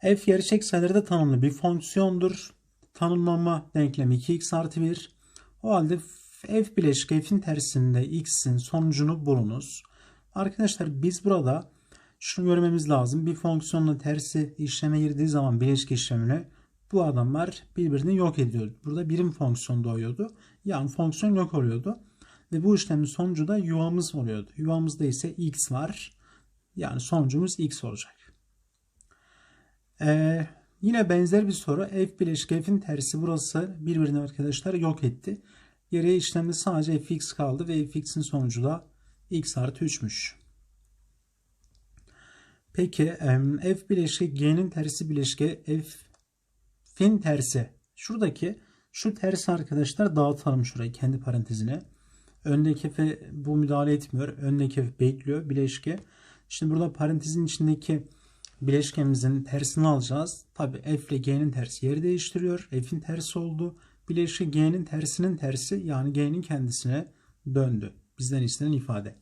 f gerçek sayılarda tanımlı bir fonksiyondur. Tanımlama denklemi 2x artı 1. O halde f bileşik f'in tersinde x'in sonucunu bulunuz. Arkadaşlar biz burada şunu görmemiz lazım. Bir fonksiyonla tersi işleme girdiği zaman bileşik işlemine bu adamlar birbirini yok ediyor. Burada birim fonksiyon doğuyordu. Yani fonksiyon yok oluyordu. Ve bu işlemin sonucu da yuvamız oluyordu. Yuvamızda ise x var. Yani sonucumuz x olacak. Ee, yine benzer bir soru. F bileşik f'in tersi burası birbirini arkadaşlar yok etti. Geriye işlemde sadece fx kaldı ve fx'in sonucu da x artı 3'müş. Peki f bileşke g'nin tersi bileşke f'in tersi. Şuradaki şu tersi arkadaşlar dağıtalım şurayı kendi parantezine. Öndeki f bu müdahale etmiyor. Öndeki f bekliyor bileşke. Şimdi burada parantezin içindeki bileşkemizin tersini alacağız. Tabi f ile g'nin tersi yeri değiştiriyor. f'in tersi oldu. Bileşke g'nin tersinin tersi yani g'nin kendisine döndü. Bizden istenen ifade.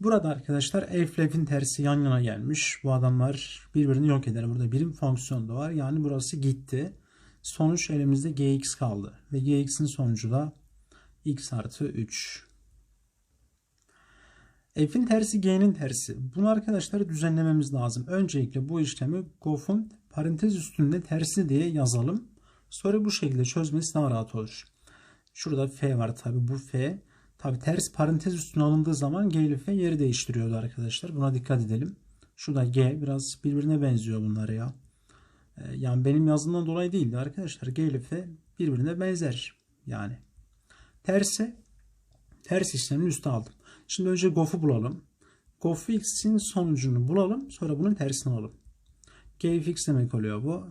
Burada arkadaşlar f ile f'in tersi yan yana gelmiş. Bu adamlar birbirini yok eder. Burada birim fonksiyon da var. Yani burası gitti. Sonuç elimizde gx kaldı. Ve gx'in sonucu da x artı 3. F'in tersi G'nin tersi. Bunu arkadaşlar düzenlememiz lazım. Öncelikle bu işlemi Goff'un parantez üstünde tersi diye yazalım. Sonra bu şekilde çözmesi daha rahat olur. Şurada F var tabi bu F. Tabi ters parantez üstüne alındığı zaman G ile F yeri değiştiriyordu arkadaşlar. Buna dikkat edelim. Şurada G biraz birbirine benziyor bunlar ya. Ee, yani benim yazdığımdan dolayı değildi arkadaşlar. G ile F birbirine benzer. Yani tersi ters işlemin üstü aldım. Şimdi önce GOF'u bulalım. GOF sonucunu bulalım. Sonra bunun tersini alalım. gfx demek oluyor bu.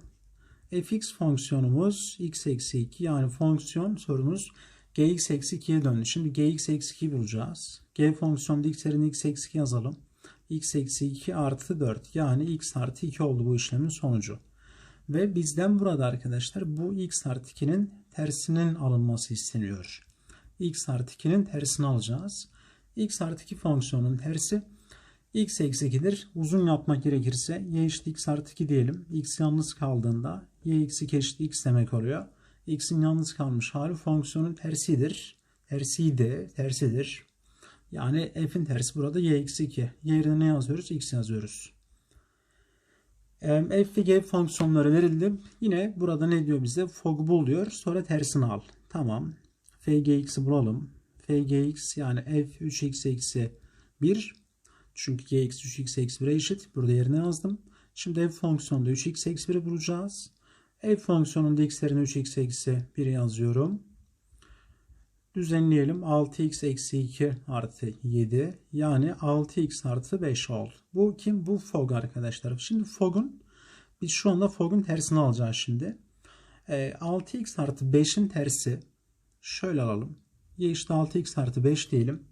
fx fonksiyonumuz x eksi 2 yani fonksiyon sorumuz gx eksi 2'ye döndü. Şimdi gx eksi 2 bulacağız. g fonksiyonda x yerine x eksi 2 yazalım. x eksi 2 artı 4 yani x artı 2 oldu bu işlemin sonucu. Ve bizden burada arkadaşlar bu x artı 2'nin tersinin alınması isteniyor. x artı 2'nin tersini alacağız x artı 2 fonksiyonun tersi x eksi 2'dir. Uzun yapmak gerekirse y eşit x artı 2 diyelim. x yalnız kaldığında y eksi 2 eşit x demek oluyor. x'in yalnız kalmış hali fonksiyonun tersidir. Tersiydi, tersidir. Yani f'in tersi burada y eksi 2. Yerine ne yazıyoruz? x yazıyoruz. f ve g fonksiyonları verildi. Yine burada ne diyor bize? Fog bul diyor. Sonra tersini al. Tamam. f gx'i bulalım fgx yani f 3x eksi 1 çünkü gx 3x eksi 1'e eşit. Burada yerine yazdım. Şimdi f fonksiyonunda 3x eksi 1'i bulacağız. f fonksiyonunda x yerine 3x eksi 1'i yazıyorum. Düzenleyelim. 6x eksi 2 artı 7 yani 6x artı 5 oldu. Bu kim? Bu fog arkadaşlar. Şimdi fog'un biz şu anda fog'un tersini alacağız şimdi. 6x ee, artı 5'in tersi şöyle alalım y eşit 6x artı 5 diyelim.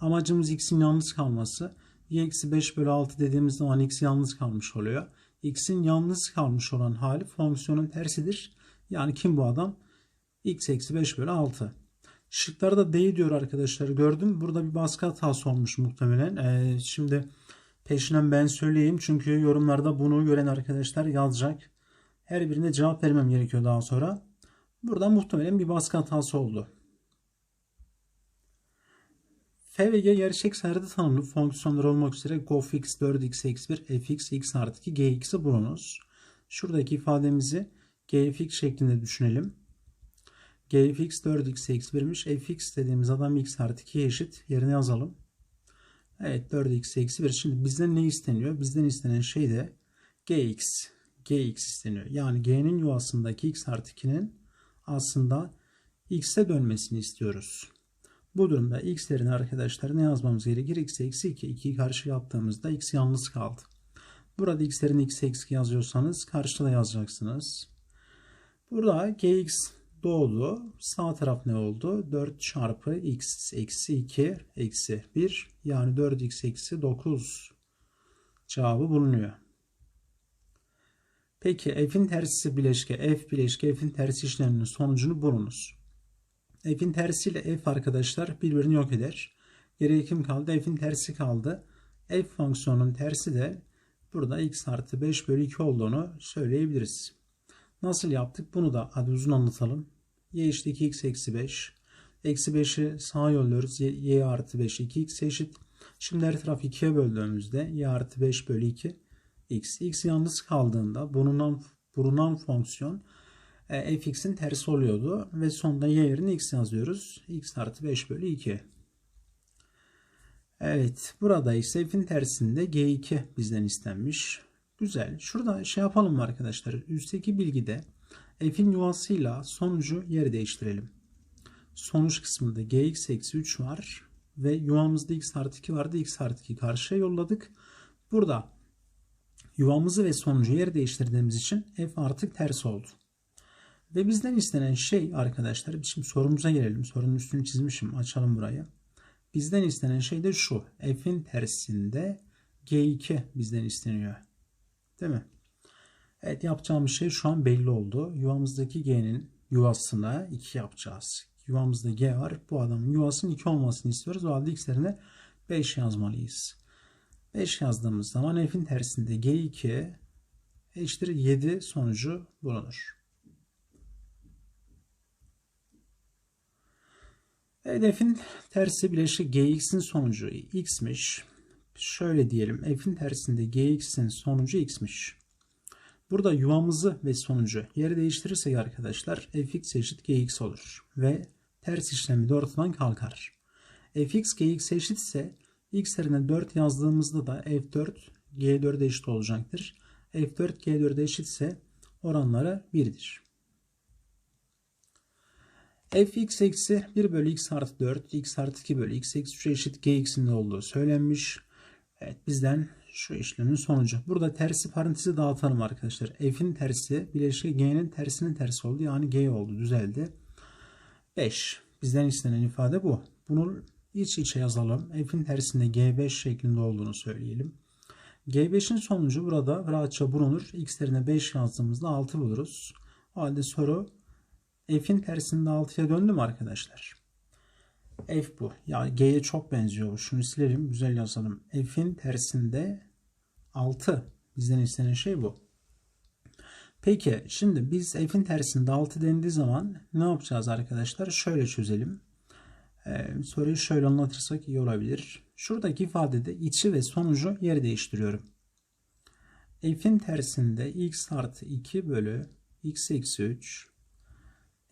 Amacımız x'in yalnız kalması. y eksi 5 bölü 6 dediğimiz zaman x yalnız kalmış oluyor. x'in yalnız kalmış olan hali fonksiyonun tersidir. Yani kim bu adam? x eksi 5 bölü 6. Şıklarda D diyor arkadaşlar gördüm. Burada bir baskı hatası olmuş muhtemelen. Ee, şimdi peşinden ben söyleyeyim. Çünkü yorumlarda bunu gören arkadaşlar yazacak. Her birine cevap vermem gerekiyor daha sonra. Burada muhtemelen bir baskı hatası oldu. F ve G sayıda tanımlı fonksiyonlar olmak üzere gofx 4x eksi 1 fx x artı 2 gx'i bulunuz. Şuradaki ifademizi gfx şeklinde düşünelim. gfx 4x eksi 1'miş. fx dediğimiz adam x artı 2'ye eşit. Yerine yazalım. Evet 4x eksi 1. Şimdi bizden ne isteniyor? Bizden istenen şey de gx. gx isteniyor. Yani g'nin yuvasındaki x artı 2'nin aslında x'e dönmesini istiyoruz. Bu durumda x yerine arkadaşlar ne yazmamız gerekir? x eksi 2. 2'yi karşı yaptığımızda x yalnız kaldı. Burada x yerine x eksi yazıyorsanız karşıda da yazacaksınız. Burada gx doğdu. Sağ taraf ne oldu? 4 çarpı x eksi 2 eksi 1 yani 4x eksi 9 cevabı bulunuyor. Peki f'in tersi bileşke f bileşke f'in tersi işleminin sonucunu bulunuz. F'in tersiyle f arkadaşlar birbirini yok eder. Geriye kim kaldı? F'in tersi kaldı. F fonksiyonunun tersi de burada x artı 5 bölü 2 olduğunu söyleyebiliriz. Nasıl yaptık? Bunu da hadi uzun anlatalım. y eşit 2x eksi 5. Eksi 5'i sağa yolluyoruz. Y, y artı 5 2x eşit. Şimdi her tarafı 2'ye böldüğümüzde y artı 5 bölü 2 x. x yalnız kaldığında bulunan, bulunan fonksiyon e, fx'in tersi oluyordu. Ve sonunda y yerine x yazıyoruz. x artı 5 bölü 2. Evet. Burada ise f'in tersinde g2 bizden istenmiş. Güzel. Şurada şey yapalım arkadaşlar? Üstteki bilgide f'in yuvasıyla sonucu yer değiştirelim. Sonuç kısmında gx eksi 3 var. Ve yuvamızda x artı 2 vardı. x artı 2 karşıya yolladık. Burada yuvamızı ve sonucu yer değiştirdiğimiz için f artık ters oldu. Ve bizden istenen şey arkadaşlar, şimdi sorumuza gelelim. Sorunun üstünü çizmişim. Açalım burayı. Bizden istenen şey de şu. F'in tersinde G2 bizden isteniyor. Değil mi? Evet yapacağımız şey şu an belli oldu. Yuvamızdaki G'nin yuvasına 2 yapacağız. Yuvamızda G var. Bu adamın yuvasının 2 olmasını istiyoruz. O halde x'lerine 5 yazmalıyız. 5 yazdığımız zaman F'in tersinde G2 eşittir 7 sonucu bulunur. Hedefin tersi bileşik gx'in sonucu x'miş. Şöyle diyelim f'in tersinde gx'in sonucu x'miş. Burada yuvamızı ve sonucu yer değiştirirsek arkadaşlar fx eşit gx olur. Ve ters işlemi de ortadan kalkar. fx gx eşitse x yerine 4 yazdığımızda da f4 g4'e eşit olacaktır. f4 g4'e eşitse oranları 1'dir fx eksi 1 bölü x artı 4 x artı 2 bölü x eksi 3 eşit gx'in olduğu söylenmiş. Evet bizden şu işlemin sonucu. Burada tersi parantezi dağıtalım arkadaşlar. F'in tersi bileşik g'nin tersinin tersi oldu. Yani g oldu düzeldi. 5. Bizden istenen ifade bu. Bunu iç içe yazalım. F'in tersinde g5 şeklinde olduğunu söyleyelim. G5'in sonucu burada rahatça bulunur. X'lerine 5 yazdığımızda 6 buluruz. O halde soru F'in tersinde 6'ya döndü mü arkadaşlar? F bu. Ya G'ye çok benziyor. Şunu silelim. Güzel yazalım. F'in tersinde 6. Bizden istenen şey bu. Peki şimdi biz f'in tersinde 6 dendiği zaman ne yapacağız arkadaşlar? Şöyle çözelim. Ee, soruyu şöyle anlatırsak iyi olabilir. Şuradaki ifadede içi ve sonucu yer değiştiriyorum. f'in tersinde x artı 2 bölü x eksi 3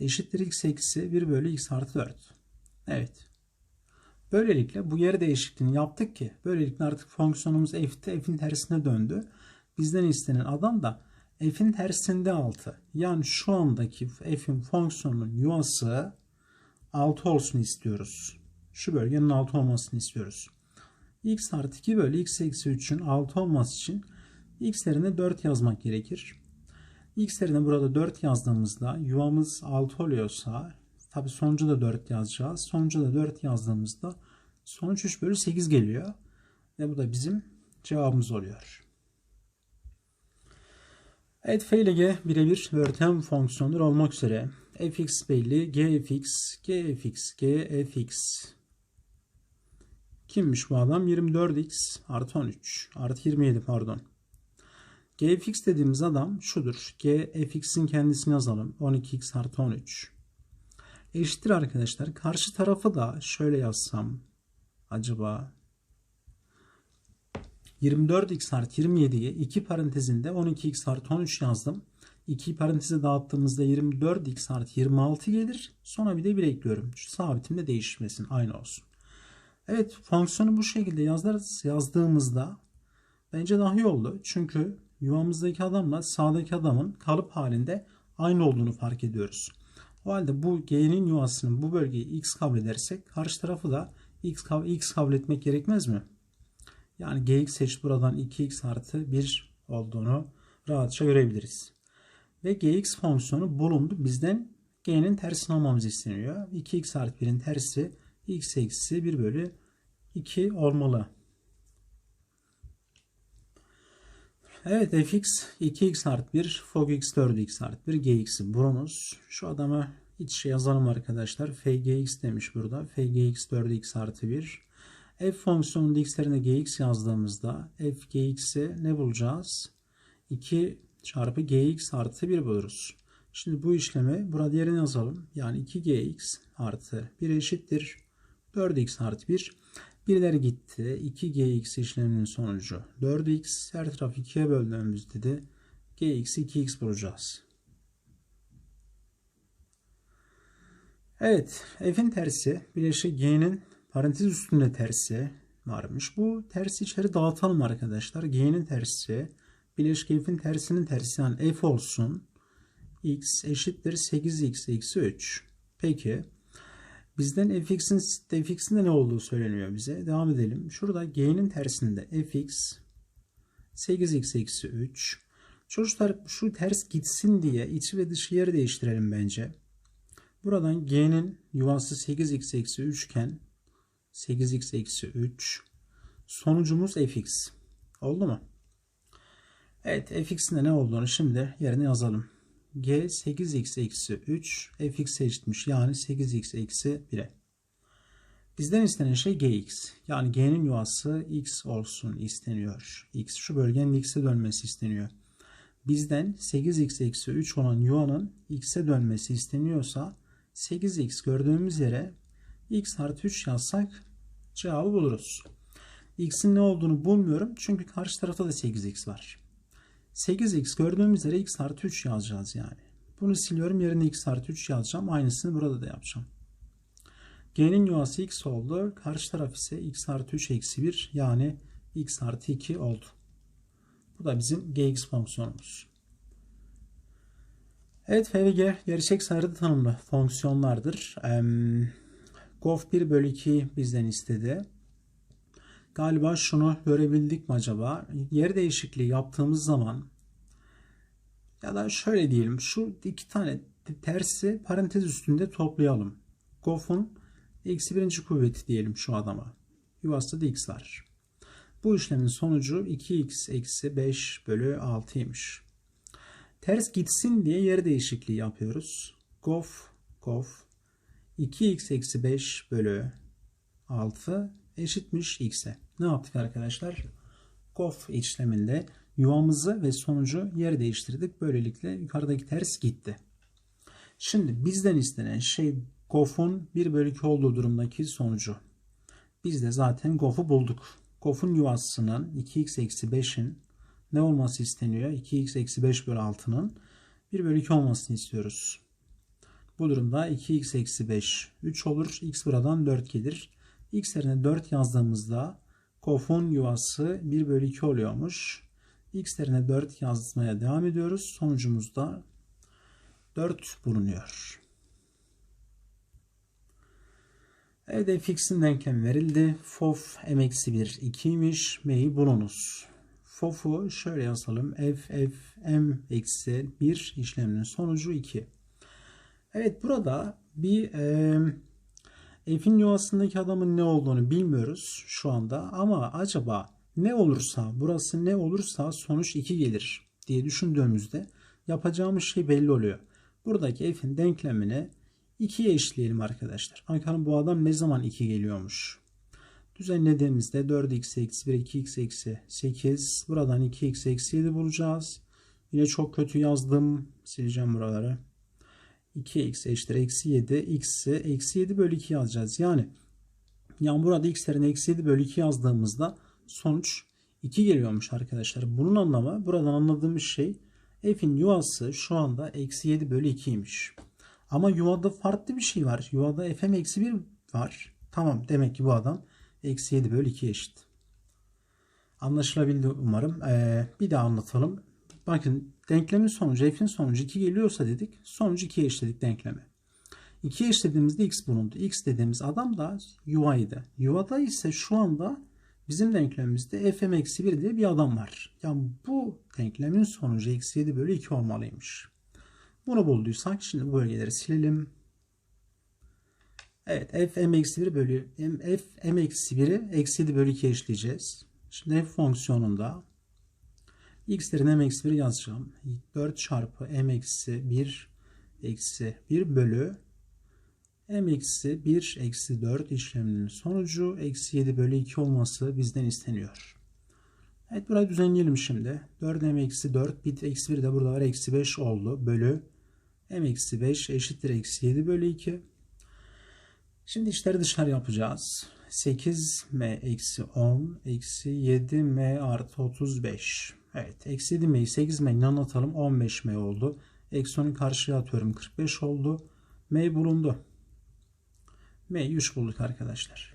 eşittir x eksi 1 bölü x artı 4. Evet. Böylelikle bu yer değişikliğini yaptık ki böylelikle artık fonksiyonumuz f'te f'in tersine döndü. Bizden istenen adam da f'in tersinde 6. Yani şu andaki f'in fonksiyonunun yuvası 6 olsun istiyoruz. Şu bölgenin 6 olmasını istiyoruz. x artı 2 bölü x eksi 3'ün 6 olması için x yerine 4 yazmak gerekir. X yerine burada 4 yazdığımızda yuvamız 6 oluyorsa tabi sonucu da 4 yazacağız. Sonucu da 4 yazdığımızda sonuç 3 bölü 8 geliyor. Ve bu da bizim cevabımız oluyor. Evet f ile g birebir örtem fonksiyonlar olmak üzere fx belli gfx gfx gfx kimmiş bu adam 24x artı 13 artı 27 pardon gfx dediğimiz adam şudur. gfx'in kendisini yazalım. 12x artı 13. Eşittir arkadaşlar. Karşı tarafı da şöyle yazsam. Acaba 24x artı 27'ye 2 parantezinde 12x artı 13 yazdım. 2 paranteze dağıttığımızda 24x artı 26 gelir. Sonra bir de 1 ekliyorum. Şu sabitim de değişmesin. Aynı olsun. Evet fonksiyonu bu şekilde yazdığımızda bence daha iyi oldu. Çünkü yuvamızdaki adamla sağdaki adamın kalıp halinde aynı olduğunu fark ediyoruz. O halde bu G'nin yuvasının bu bölgeyi X kabul edersek karşı tarafı da X, X kabul etmek gerekmez mi? Yani Gx seç buradan 2X artı 1 olduğunu rahatça görebiliriz. Ve Gx fonksiyonu bulundu. Bizden G'nin tersini almamız isteniyor. 2X artı 1'in tersi X eksi 1 bölü 2 olmalı. Evet fx 2x artı 1, fog x 4x artı 1, gx'i bulunuz. Şu adama iç şey yazalım arkadaşlar. fgx demiş burada. fgx 4x artı 1. f fonksiyonunda x'lerine gx yazdığımızda f gx'i ne bulacağız? 2 çarpı gx artı 1 buluruz. Şimdi bu işlemi burada yerine yazalım. Yani 2gx artı 1 eşittir. 4x artı 1. Birileri gitti. 2gx işleminin sonucu 4x. Her tarafı 2'ye böldüğümüzde de gx 2x bulacağız. Evet. F'in tersi bileşik g'nin parantez üstünde tersi varmış. Bu tersi içeri dağıtalım arkadaşlar. G'nin tersi bileşik f'in tersinin tersi yani f olsun. x eşittir 8x eksi 3. Peki. Bizden fx'in fx'in de ne olduğu söyleniyor bize. Devam edelim. Şurada g'nin tersinde fx 8x eksi 3. Çocuklar şu ters gitsin diye içi ve dışı yer değiştirelim bence. Buradan g'nin yuvası 8x eksi 3 iken 8x eksi 3 sonucumuz fx. Oldu mu? Evet fx'in de ne olduğunu şimdi yerine yazalım. G 8x eksi 3 fx eşitmiş yani 8x eksi 1'e. Bizden istenen şey gx. Yani g'nin yuvası x olsun isteniyor. x şu bölgenin x'e dönmesi isteniyor. Bizden 8x eksi 3 olan yuvanın x'e dönmesi isteniyorsa 8x gördüğümüz yere x artı 3 yazsak cevabı buluruz. x'in ne olduğunu bulmuyorum çünkü karşı tarafta da 8x var. 8x gördüğümüz yere x artı 3 yazacağız yani. Bunu siliyorum yerine x artı 3 yazacağım. Aynısını burada da yapacağım. G'nin yuvası x oldu. Karşı taraf ise x artı 3 eksi 1 yani x artı 2 oldu. Bu da bizim gx fonksiyonumuz. Evet f ve g gerçek sayıda tanımlı fonksiyonlardır. Gof 1 bölü 2 bizden istedi. Galiba şunu görebildik mi acaba? Yer değişikliği yaptığımız zaman ya da şöyle diyelim şu iki tane tersi parantez üstünde toplayalım. Gof'un eksi birinci kuvveti diyelim şu adama. Yuvasında da x var. Bu işlemin sonucu 2x eksi 5 bölü 6'ymış. Ters gitsin diye yer değişikliği yapıyoruz. Gof, gof 2x eksi 5 bölü 6 eşitmiş x'e. Ne yaptık arkadaşlar? Gof işleminde yuvamızı ve sonucu yer değiştirdik. Böylelikle yukarıdaki ters gitti. Şimdi bizden istenen şey Gof'un 1 bölü 2 olduğu durumdaki sonucu. Biz de zaten Gof'u bulduk. Gof'un yuvasının 2x eksi 5'in ne olması isteniyor? 2x eksi 5 bölü 6'nın 1 bölü 2 olmasını istiyoruz. Bu durumda 2x eksi 5 3 olur. x buradan 4 gelir. X yerine 4 yazdığımızda kofun yuvası 1 bölü 2 oluyormuş. x yerine 4 yazmaya devam ediyoruz. Sonucumuzda 4 bulunuyor. Evet fx'in denklemi verildi. Fof m-1 2'ymiş. M'yi bulunuz. Fof'u şöyle yazalım. f f m eksi 1 işleminin sonucu 2. Evet burada bir e, f'in yuvasındaki adamın ne olduğunu bilmiyoruz şu anda ama acaba ne olursa burası ne olursa sonuç 2 gelir diye düşündüğümüzde yapacağımız şey belli oluyor. Buradaki f'in denklemini 2'ye eşleyelim arkadaşlar. Bakalım bu adam ne zaman 2 geliyormuş. Düzenlediğimizde 4x eksi 1 2x eksi 8 buradan 2x eksi 7 bulacağız. Yine çok kötü yazdım. Sileceğim buraları. 2x eşittir eksi 7 x'i eksi 7 bölü 2 yazacağız. Yani yani burada x'lerin eksi 7 bölü 2 yazdığımızda sonuç 2 geliyormuş arkadaşlar. Bunun anlamı buradan anladığımız şey f'in yuvası şu anda eksi 7 bölü 2'ymiş. Ama yuvada farklı bir şey var. Yuvada fm eksi 1 var. Tamam demek ki bu adam eksi 7 bölü 2 eşit. Anlaşılabildi umarım. Ee, bir daha anlatalım. Bakın denklemin sonucu f'in sonucu 2 geliyorsa dedik. Sonucu 2'ye eşledik denklemi. 2'ye eşlediğimizde x bulundu. x dediğimiz adam da yuvaydı. Yuvada ise şu anda bizim denklemimizde fm eksi 1 diye bir adam var. Yani bu denklemin sonucu eksi 7 bölü 2 olmalıymış. Bunu bulduysak şimdi bu bölgeleri silelim. Evet f m eksi 1 bölü m, f m eksi 1'i eksi 7 bölü 2 eşleyeceğiz. Şimdi f fonksiyonunda x'lerin m eksi 1 yazacağım. 4 çarpı m eksi 1 eksi 1 bölü m eksi 1 eksi 4 işleminin sonucu eksi 7 bölü 2 olması bizden isteniyor. Evet burayı düzenleyelim şimdi. 4m eksi 4 bit eksi 1 de burada var eksi 5 oldu bölü m eksi 5 eşittir eksi 7 bölü 2. Şimdi işleri dışarı yapacağız. 8m eksi 10 eksi 7m artı 35. Evet eksi 7m'yi 8m'yi anlatalım 15m oldu. Eksi 10'u karşıya atıyorum 45 oldu. m bulundu. m'yi 3 bulduk arkadaşlar.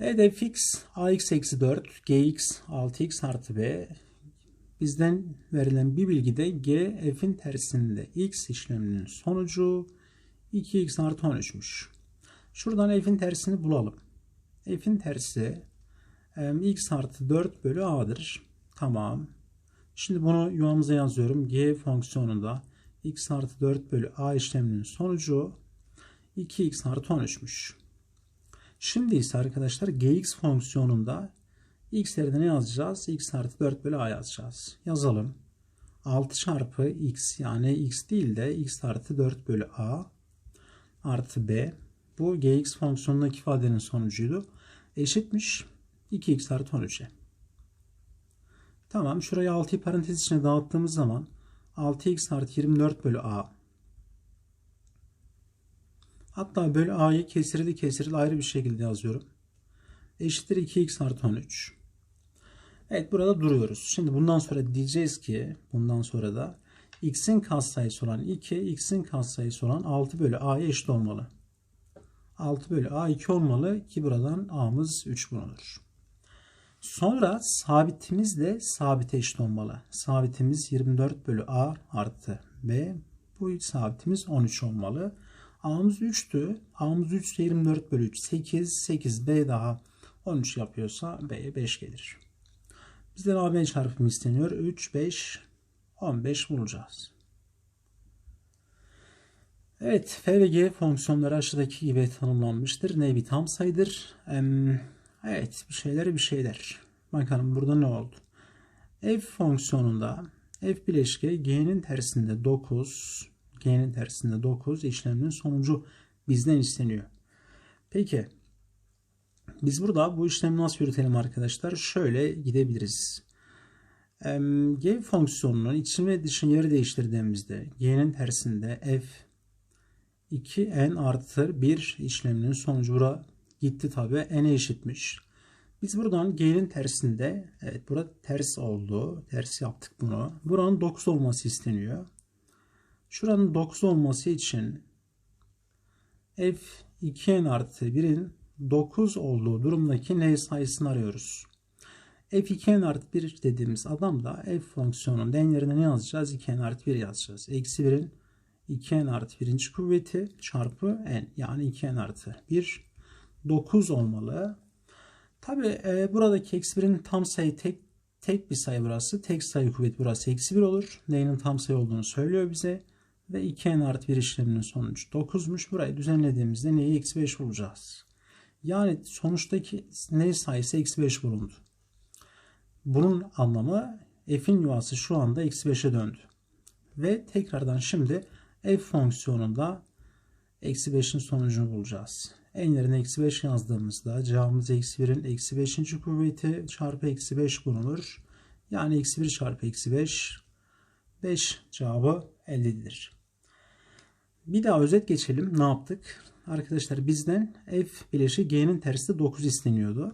Evet fx ax eksi 4 gx 6x artı b bizden verilen bir bilgi de g f'in tersinde x işleminin sonucu 2x artı 13'müş. Şuradan f'in tersini bulalım. f'in tersi x artı 4 bölü a'dır. Tamam. Şimdi bunu yuvamıza yazıyorum. g fonksiyonunda x artı 4 bölü a işleminin sonucu 2x artı 13'müş. Şimdi ise arkadaşlar gx fonksiyonunda x yerine ne yazacağız? x artı 4 bölü a yazacağız. Yazalım. 6 çarpı x yani x değil de x artı 4 bölü a artı b. Bu gx fonksiyonundaki ifadenin sonucuydu. Eşitmiş 2x artı 13'e. Tamam şurayı 6'yı parantez içine dağıttığımız zaman 6x artı 24 bölü a Hatta bölü a'yı kesirli kesirli ayrı bir şekilde yazıyorum. Eşittir 2x artı 13. Evet burada duruyoruz. Şimdi bundan sonra diyeceğiz ki bundan sonra da x'in katsayısı olan 2, x'in katsayısı olan 6 bölü a'ya eşit olmalı. 6 bölü a 2 olmalı ki buradan a'mız 3 bulunur. Sonra sabitimiz de sabite eşit olmalı. Sabitimiz 24 bölü a artı b. Bu sabitimiz 13 olmalı. A'mız 3'tü. A'mız 3 ise 24 bölü 3 8. 8 B daha 13 yapıyorsa B'ye 5 gelir. Bizden AB çarpımı isteniyor. 3, 5, 15 bulacağız. Evet, F ve G fonksiyonları aşağıdaki gibi tanımlanmıştır. Ne bir tam sayıdır. Evet, bir şeyler bir şeyler. Bakalım burada ne oldu? F fonksiyonunda F bileşke G'nin tersinde 9, G'nin tersinde 9 işleminin sonucu bizden isteniyor. Peki biz burada bu işlemi nasıl yürütelim arkadaşlar? Şöyle gidebiliriz. G fonksiyonunun için ve dışın yeri değiştirdiğimizde G'nin tersinde F 2n artı 1 işleminin sonucu bura gitti tabi n'e eşitmiş. Biz buradan G'nin tersinde evet burada ters oldu. Ters yaptık bunu. Buranın 9 olması isteniyor. Şuranın 9 olması için f 2n artı 1'in 9 olduğu durumdaki n sayısını arıyoruz. f2n artı 1 dediğimiz adam da f fonksiyonun n yerine ne yazacağız? 2n artı 1 yazacağız. Eksi 1'in 2n artı 1. kuvveti çarpı n yani 2n artı 1 9 olmalı. Tabi e, buradaki eksi 1'in tam sayı tek tek bir sayı burası. Tek sayı kuvvet burası eksi 1 olur. N'nin tam sayı olduğunu söylüyor bize ve 2n artı 1 işleminin sonucu 9'muş. Burayı düzenlediğimizde neyi eksi 5 bulacağız. Yani sonuçtaki n sayısı eksi 5 bulundu. Bunun anlamı f'in yuvası şu anda eksi 5'e döndü. Ve tekrardan şimdi f fonksiyonunda eksi 5'in sonucunu bulacağız. N yerine eksi 5 yazdığımızda cevabımız eksi 1'in eksi 5. kuvveti çarpı eksi 5 bulunur. Yani eksi 1 çarpı eksi 5 5 cevabı elde edilir. Bir daha özet geçelim. Ne yaptık? Arkadaşlar bizden f bileşi g'nin tersi 9 isteniyordu.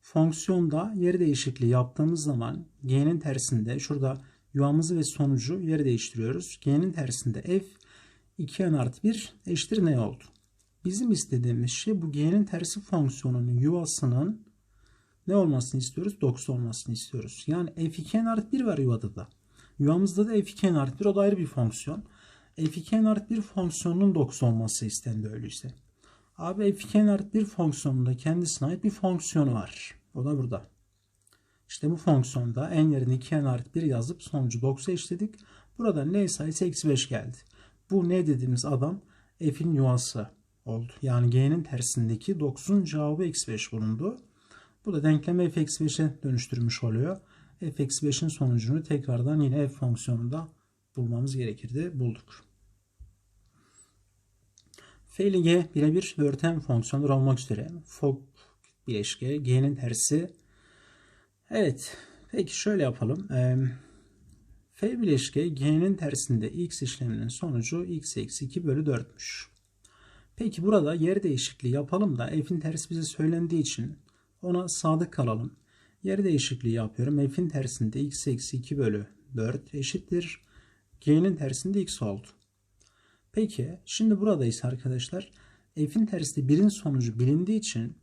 Fonksiyonda yer değişikliği yaptığımız zaman g'nin tersinde şurada yuvamızı ve sonucu yer değiştiriyoruz. G'nin tersinde f 2n artı 1 eşittir ne oldu? Bizim istediğimiz şey bu g'nin tersi fonksiyonunun yuvasının ne olmasını istiyoruz? 9 olmasını istiyoruz. Yani f2n artı 1 var yuvada da. Yuvamızda da f2n artı 1 o da ayrı bir fonksiyon f2n artı 1 fonksiyonunun 9 olması istendi öyleyse. Abi f2n artı 1 fonksiyonunda kendisine ait bir fonksiyonu var. O da burada. İşte bu fonksiyonda n yerine 2n artı 1 yazıp sonucu 9'a eşledik. Burada n sayısı eksi 5 geldi. Bu ne dediğimiz adam f'in yuvası oldu. Yani g'nin tersindeki 9'un cevabı eksi 5 bulundu. Bu da denklemi f eksi 5'e dönüştürmüş oluyor. f eksi 5'in sonucunu tekrardan yine f fonksiyonunda bulmamız gerekirdi. Bulduk. F ile G birebir örten fonksiyonlar olmak üzere. Fog bileşke, G'nin tersi. Evet. Peki şöyle yapalım. F bileşke G'nin tersinde X işleminin sonucu X eksi 2 bölü 4'müş. Peki burada yer değişikliği yapalım da F'in tersi bize söylendiği için ona sadık kalalım. Yer değişikliği yapıyorum. F'in tersinde X eksi 2 bölü 4 eşittir. G'nin tersinde X oldu. Peki şimdi buradayız arkadaşlar. F'in tersi 1'in sonucu bilindiği için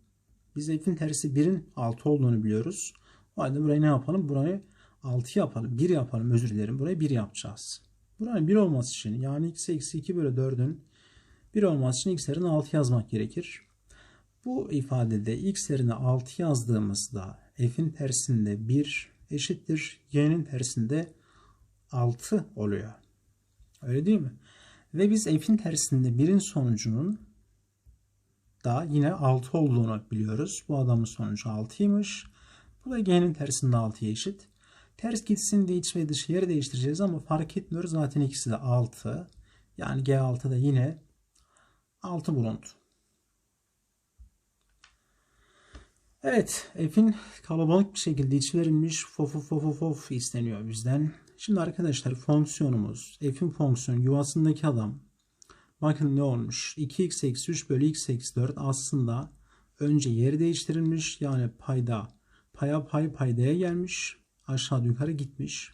biz F'in tersi 1'in 6 olduğunu biliyoruz. O halde burayı ne yapalım? Burayı 6 yapalım. 1 yapalım özür dilerim. Burayı 1 yapacağız. Buranın 1 olması için yani x eksi 2 bölü 4'ün 1 olması için x yerine 6 yazmak gerekir. Bu ifadede x yerine 6 yazdığımızda f'in tersinde 1 eşittir. y'nin tersinde 6 oluyor. Öyle değil mi? Ve biz f'in tersinde 1'in sonucunun da yine 6 olduğunu biliyoruz. Bu adamın sonucu 6'ymış. Bu da g'nin tersinde 6'ya eşit. Ters gitsin diye iç ve dışı yeri değiştireceğiz ama fark etmiyor. Zaten ikisi de 6. Yani G6 da yine 6 bulundu. Evet, f'in kalabalık bir şekilde iç verilmiş fof fof fof fof isteniyor bizden. Şimdi arkadaşlar fonksiyonumuz, f'in fonksiyonu yuvasındaki adam bakın ne olmuş? 2x eksi 3 bölü x eksi 4 aslında önce yeri değiştirilmiş. Yani payda paya pay paydaya gelmiş. Aşağı yukarı gitmiş.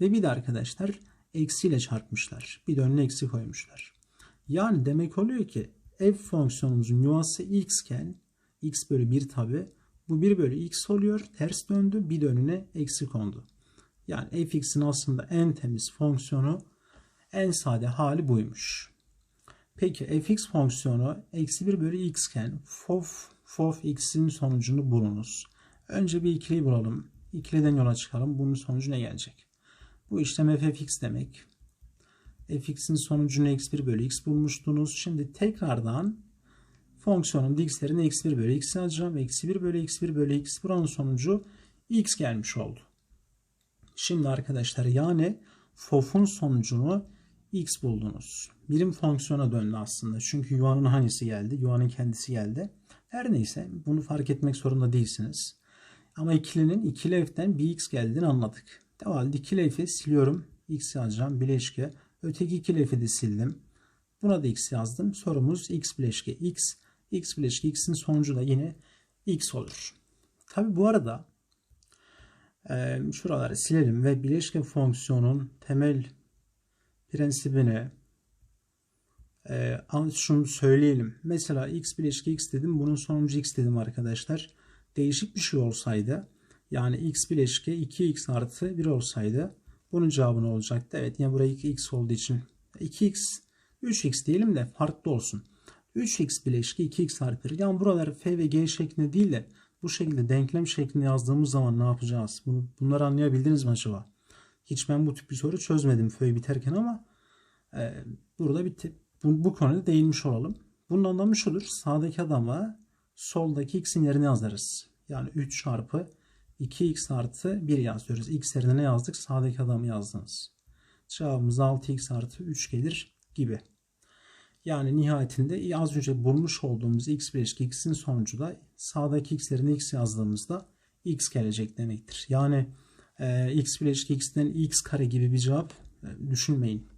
Ve bir de arkadaşlar eksiyle çarpmışlar. Bir de önüne eksi koymuşlar. Yani demek oluyor ki f fonksiyonumuzun yuvası x iken x bölü 1 tabi bu 1 bölü x oluyor. Ters döndü. Bir de önüne eksi kondu. Yani fx'in aslında en temiz fonksiyonu en sade hali buymuş. Peki fx fonksiyonu eksi 1 bölü x iken fof fof x'in sonucunu bulunuz. Önce bir ikiliyi bulalım. İkiliden yola çıkalım. Bunun sonucu ne gelecek? Bu işlem ffx demek. Fx'in sonucunu x1 bölü x bulmuştunuz. Şimdi tekrardan fonksiyonun x'lerini x1 bölü x yazacağım. Eksi 1 bölü x1 bölü x. Buranın sonucu x gelmiş oldu. Şimdi arkadaşlar yani fof'un sonucunu x buldunuz. Birim fonksiyona döndü aslında. Çünkü yuvanın hangisi geldi? Yuvanın kendisi geldi. Her neyse bunu fark etmek zorunda değilsiniz. Ama ikilinin ikili f'ten bir x geldiğini anladık. Devam ikili f'i siliyorum. x yazacağım bileşke. Öteki ikili f'i de sildim. Buna da x yazdım. Sorumuz x bileşke x. x bileşke x'in sonucu da yine x olur. Tabi bu arada e, şuraları silelim ve bileşke fonksiyonun temel prensibini e, şunu söyleyelim. Mesela x bileşke x dedim. Bunun sonucu x dedim arkadaşlar değişik bir şey olsaydı yani x bileşke 2x artı 1 olsaydı bunun cevabı ne olacaktı? Evet yine buraya 2x olduğu için 2x 3x diyelim de farklı olsun. 3x bileşke 2x artı 1. Yani buraları f ve g şeklinde değil de bu şekilde denklem şeklinde yazdığımız zaman ne yapacağız? Bunu, bunları anlayabildiniz mi acaba? Hiç ben bu tip bir soru çözmedim föy biterken ama e, burada bitti. Bu, bu konuda değinmiş olalım. Bunun anlamı şudur. Sağdaki adama soldaki x'in yerine yazarız. Yani 3 çarpı 2x artı 1 yazıyoruz. X yerine ne yazdık? Sağdaki adamı yazdınız. Cevabımız 6x artı 3 gelir gibi. Yani nihayetinde az önce bulmuş olduğumuz x bileşik x'in sonucu da sağdaki x yerine x yazdığımızda x gelecek demektir. Yani e, x bileşik x'ten x kare gibi bir cevap e, düşünmeyin.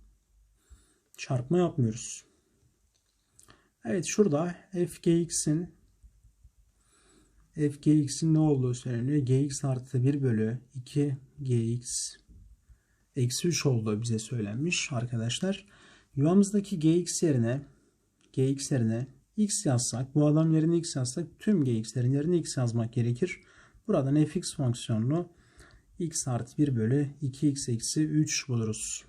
Çarpma yapmıyoruz. Evet şurada fgx'in fgx'in ne olduğu söyleniyor. gx artı 1 bölü 2 gx eksi 3 olduğu bize söylenmiş arkadaşlar. Yuvamızdaki gx yerine gx yerine x yazsak bu adam yerine x yazsak tüm gx'lerin yerine x yazmak gerekir. Buradan fx fonksiyonunu x artı 1 bölü 2x eksi 3 buluruz.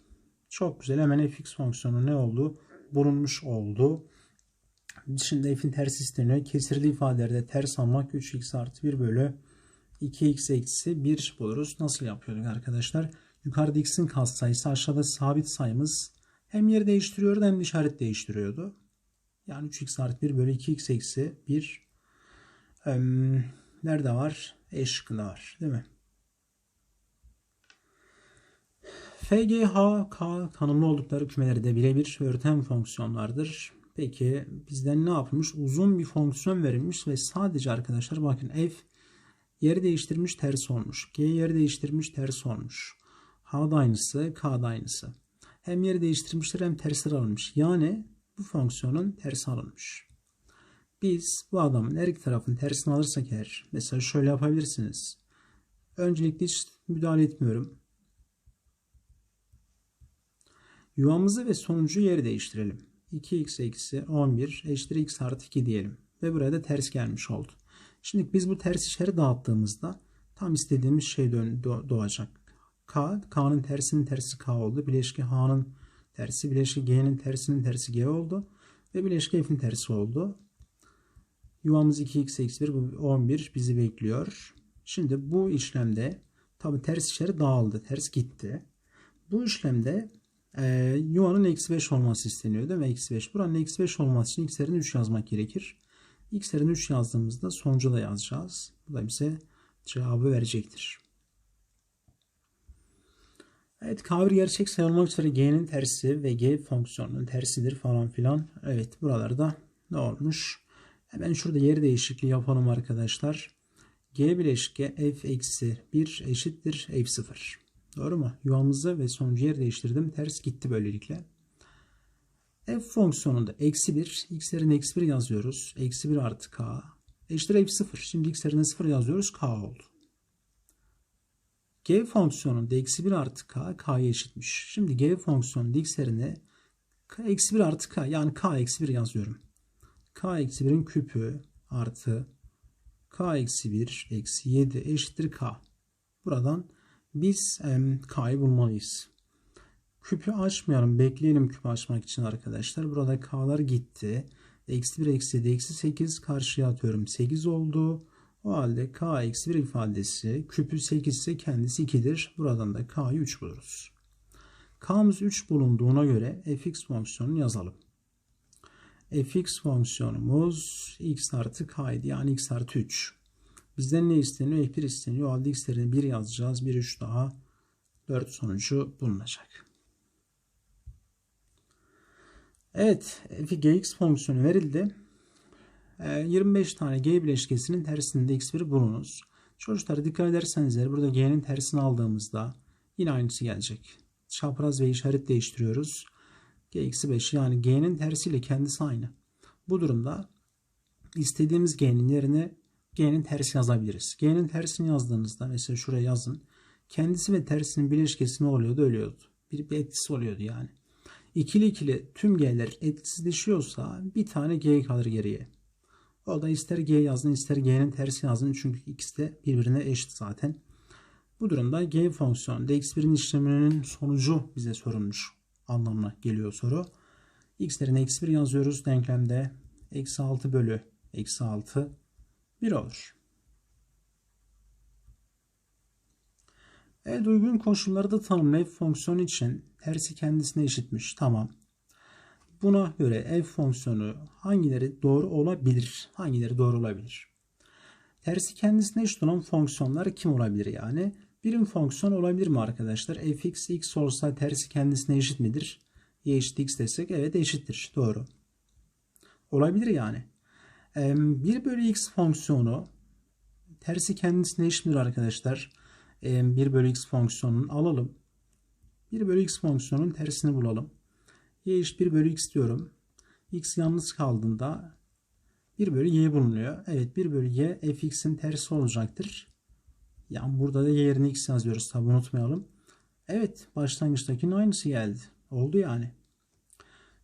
Çok güzel hemen fx fonksiyonu ne oldu? Bulunmuş oldu. Dışında f'in tersi isteniyor. Kesirli ifadelerde ters almak 3x artı 1 bölü 2x eksi 1 buluruz. Nasıl yapıyorduk arkadaşlar? Yukarıda x'in katsayısı aşağıda sabit sayımız hem yer değiştiriyordu hem de işaret değiştiriyordu. Yani 3x artı 1 bölü 2x eksi 1 ee, nerede var? E şıkkında var değil mi? FGH, K tanımlı oldukları kümeleri de birebir örten fonksiyonlardır. Peki bizden ne yapmış? Uzun bir fonksiyon verilmiş ve sadece arkadaşlar bakın f yer değiştirmiş ters olmuş. G yer değiştirmiş ters olmuş. H da aynısı, K da aynısı. Hem yer değiştirmişler hem tersler alınmış. Yani bu fonksiyonun tersi alınmış. Biz bu adamın her iki tarafın tersini alırsak eğer mesela şöyle yapabilirsiniz. Öncelikle hiç müdahale etmiyorum. Yuvamızı ve sonucu yer değiştirelim. 2x eksi 11 eşittir x artı 2 diyelim. Ve buraya da ters gelmiş oldu. Şimdi biz bu ters işleri dağıttığımızda tam istediğimiz şey doğacak. K, K'nın tersinin tersi K oldu. Bileşki H'nın tersi, bileşki G'nin tersinin tersi G oldu. Ve bileşki F'in tersi oldu. Yuvamız 2x eksi 1 bu 11 bizi bekliyor. Şimdi bu işlemde tabi ters işleri dağıldı. Ters gitti. Bu işlemde e, yuvanın eksi 5 olması isteniyor değil mi? Eksi 5. Buranın eksi 5 olması için x'lerin 3 yazmak gerekir. x'lerin 3 yazdığımızda sonucu da yazacağız. Bu da bize cevabı verecektir. Evet K1 gerçek sayı olmak üzere G'nin tersi ve G fonksiyonunun tersidir falan filan. Evet buralarda ne olmuş? Hemen şurada yer değişikliği yapalım arkadaşlar. G bileşke f eksi 1 eşittir f0. Doğru mu? Yuvamızı ve sonucu yer değiştirdim. Ters gitti böylelikle. F fonksiyonunda eksi 1. X yerine eksi 1 yazıyoruz. Eksi 1 artı k. Eşittir f0. Şimdi x yerine 0 yazıyoruz. k oldu. G fonksiyonunda eksi 1 artı k. k'ya eşitmiş. Şimdi g fonksiyonunda x yerine eksi 1 artı k. Yani k eksi 1 yazıyorum. k eksi 1'in küpü artı k eksi 1 eksi 7 eşittir k. Buradan biz e, K'yı bulmalıyız. Küpü açmayalım. Bekleyelim küpü açmak için arkadaşlar. Burada K'lar gitti. Eksi 1 eksi 7 eksi 8 karşıya atıyorum. 8 oldu. O halde K eksi 1 ifadesi küpü 8 ise kendisi 2'dir. Buradan da K'yı 3 buluruz. K'mız 3 bulunduğuna göre fx fonksiyonunu yazalım. fx fonksiyonumuz x artı k'ydı. Yani x artı 3. Bizden ne isteniyor? F1 isteniyor. O halde x'lerini 1 yazacağız. 1 3 daha 4 sonucu bulunacak. Evet. f gx fonksiyonu verildi. 25 ee, tane g bileşkesinin tersinde x1 bulunuz. Çocuklar dikkat ederseniz eğer burada g'nin tersini aldığımızda yine aynısı gelecek. Çapraz ve işaret değiştiriyoruz. g eksi 5 yani g'nin tersiyle kendisi aynı. Bu durumda istediğimiz g'nin yerine G'nin tersi yazabiliriz. G'nin tersini yazdığınızda mesela şuraya yazın. Kendisi ve tersinin bileşkesi ne oluyordu? Ölüyordu. Bir, bir etkisi oluyordu yani. İkili ikili tüm G'ler etkisizleşiyorsa bir tane G kalır geriye. O da ister G yazın ister G'nin tersi yazın. Çünkü ikisi de birbirine eşit zaten. Bu durumda G fonksiyonu x1'in işleminin sonucu bize sorulmuş anlamına geliyor soru. x'lerin eksi 1 yazıyoruz denklemde. Eksi 6 bölü eksi 6 1 olur. Evet uygun koşullarda tanımlı f fonksiyonu için tersi kendisine eşitmiş. Tamam. Buna göre f fonksiyonu hangileri doğru olabilir? Hangileri doğru olabilir? Tersi kendisine eşit olan fonksiyonlar kim olabilir yani? Birim fonksiyon olabilir mi arkadaşlar? fx x olsa tersi kendisine eşit midir? y eşit x desek evet eşittir. Doğru. Olabilir yani. 1 bölü x fonksiyonu tersi kendisine eşittir arkadaşlar. 1 bölü x fonksiyonunu alalım. 1 bölü x fonksiyonunun tersini bulalım. y eşit 1 bölü x diyorum. x yalnız kaldığında 1 bölü y bulunuyor. Evet 1 bölü y fx'in tersi olacaktır. Yani burada da y yerine x yazıyoruz tabi unutmayalım. Evet başlangıçtakinin aynısı geldi. Oldu yani.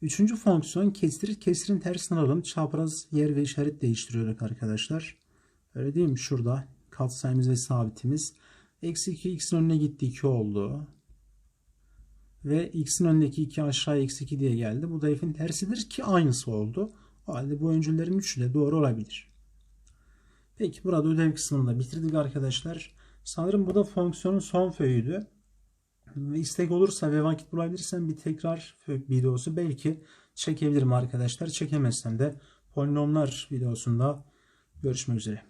Üçüncü fonksiyon kesir. Kesirin tersini alalım. Çapraz yer ve işaret değiştiriyorduk arkadaşlar. Öyle değil mi? Şurada katsayımız ve sabitimiz. Eksi 2 x'in önüne gitti 2 oldu. Ve x'in önündeki 2 aşağı eksi 2 diye geldi. Bu da f'in tersidir ki aynısı oldu. O halde bu öncüllerin üçü de doğru olabilir. Peki burada ödev kısmını da bitirdik arkadaşlar. Sanırım bu da fonksiyonun son föyüydü istek olursa ve vakit bulabilirsem bir tekrar videosu belki çekebilirim arkadaşlar. Çekemezsem de polinomlar videosunda görüşmek üzere.